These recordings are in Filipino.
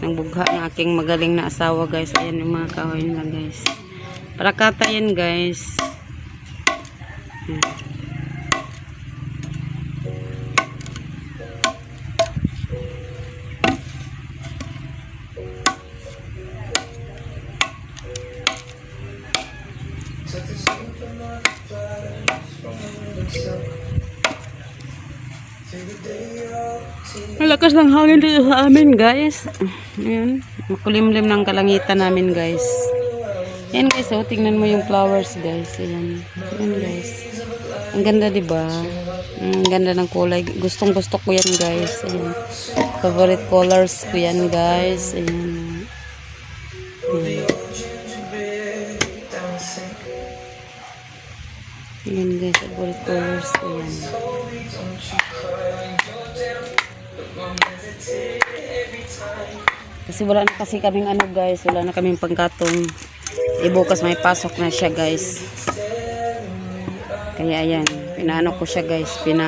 ng bugha ng aking magaling na asawa guys. Ayan yung mga kahoy nila guys. Para kata yan guys. Hmm. Malakas ng hangin dito sa amin, guys. Ayan. Makulimlim ng kalangitan namin, guys. Ayan, guys. Oh, tingnan mo yung flowers, guys. Ayan. Ayan, guys. Ang ganda, ba? Ang ganda ng kulay. Gustong gusto ko yan, guys. Ayan. Favorite colors ko yan, guys. Ayan. Ayan, guys. Favorite colors ko yan. Kasi wala na kasi kaming ano guys, wala na kaming pangkatong. Eh bukas may pasok na siya guys. Kaya ayan, pinaano ko siya guys, pina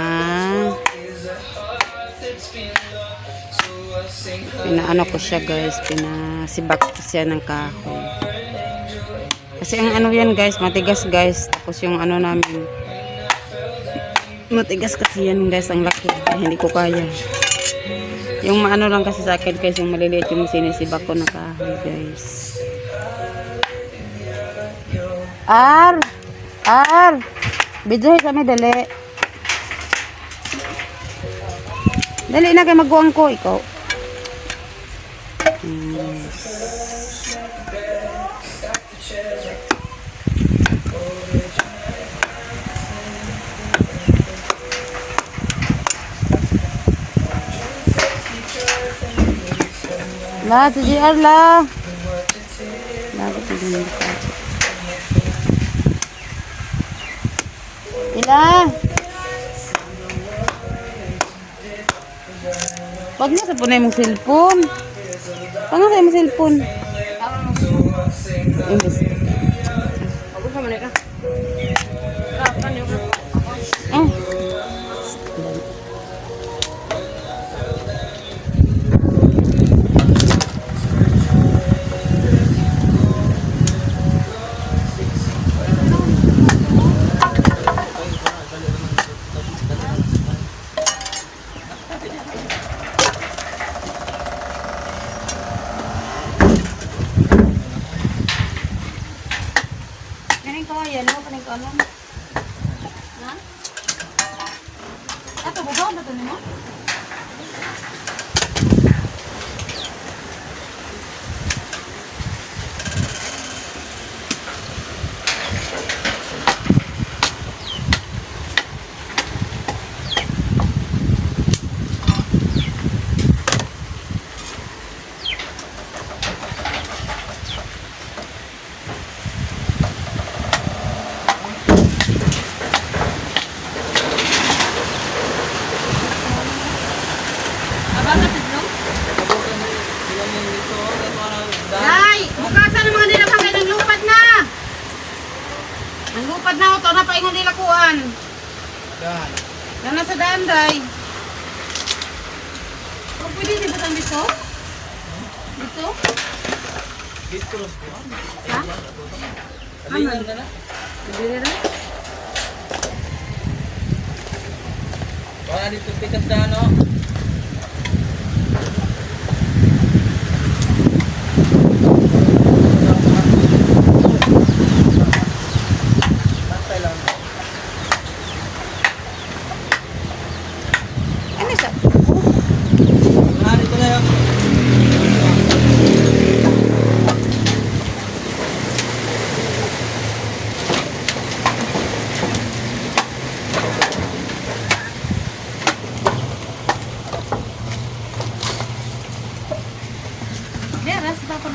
pinaano ko siya guys, pinasibak ko siya ng kahoy. Kasi ang ano yan guys, matigas guys, tapos yung ano namin, matigas kasi yan guys, ang laki, kaya hindi ko kaya. Yung maano lang kasi sa akin guys, yung maliliit yung sinisibak ko na kahoy guys. Ar! Ar! Bidyo sa may dali. Dali na kay magkuang ko, ikaw. Hmm. La, tu JR la. La, JR Ila. Wag na sa punay mong cellphone. Pag nga mong cellphone. Imbes. Oh. Yan, no? Nay! Bukasan ang mga nilapangay ng lupad na! Ang lupad na ito, napaingon nila kuhan. Yan na sa daan, day. Kung pwede di ba tayo dito? Dito? Ha? Ano? Pwede na? Wala dito pikas na ano. Ano sa? Wala dito na yung Deras, papa.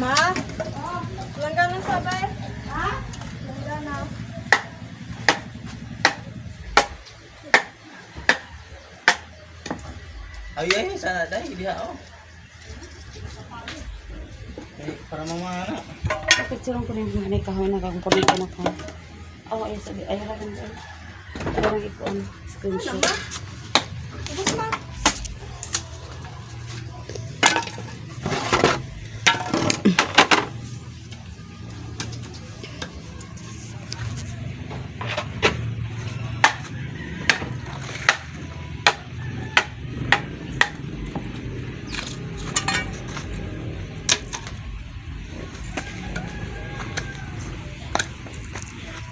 Ma? Langganan sabay? Ha? Langganan. Ay, ay, sana dahil diha oh. Eh, para mamana. Picture ko rin yung may kahoy na kakumpunin ko na ka. Oo, ay sabi. Ay, rin guys. Parang iko ano, screenshot. Ubus ma.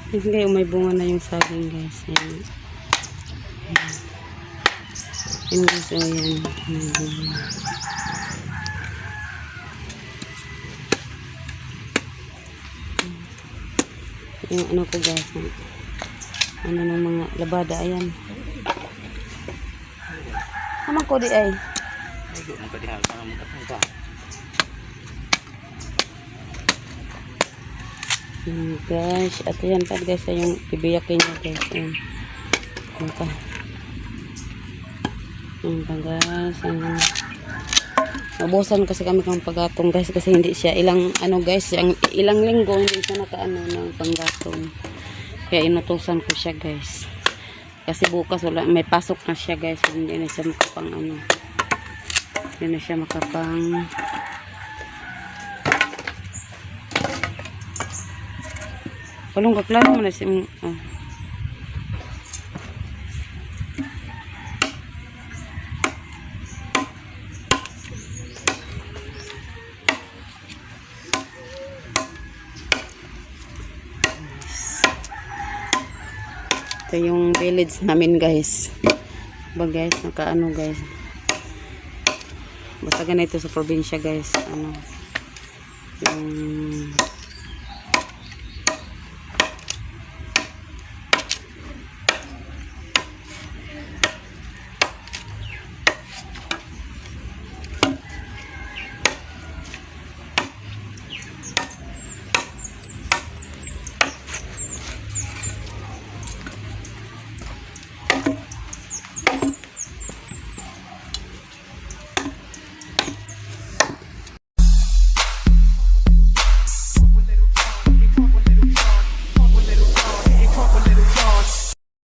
Yan guys, may bunga na yung saging guys. Yan. Yan guys, oh yan. May. Yung ano ko guys, ano ng mga labada, ayan. Naman ko di ay. Ay, doon ang kadihal. Parang magkatungka. Yan guys, at yan pa guys, yung bibiyakin niya guys. Yan. Yan pa. Yan pa guys. Yan. Nabusan kasi kami ng paggatong guys kasi hindi siya ilang ano guys, yung ilang linggo hindi siya nakaano ng panggatong. Kaya inutusan ko siya guys. Kasi bukas wala, may pasok na siya guys, hindi na siya makapang ano. Hindi na siya makapang Walong kaklaro mo na si oh. Ito yung village namin guys. Ba guys, nakaano guys. Basta ganito sa probinsya guys. Ano. Yung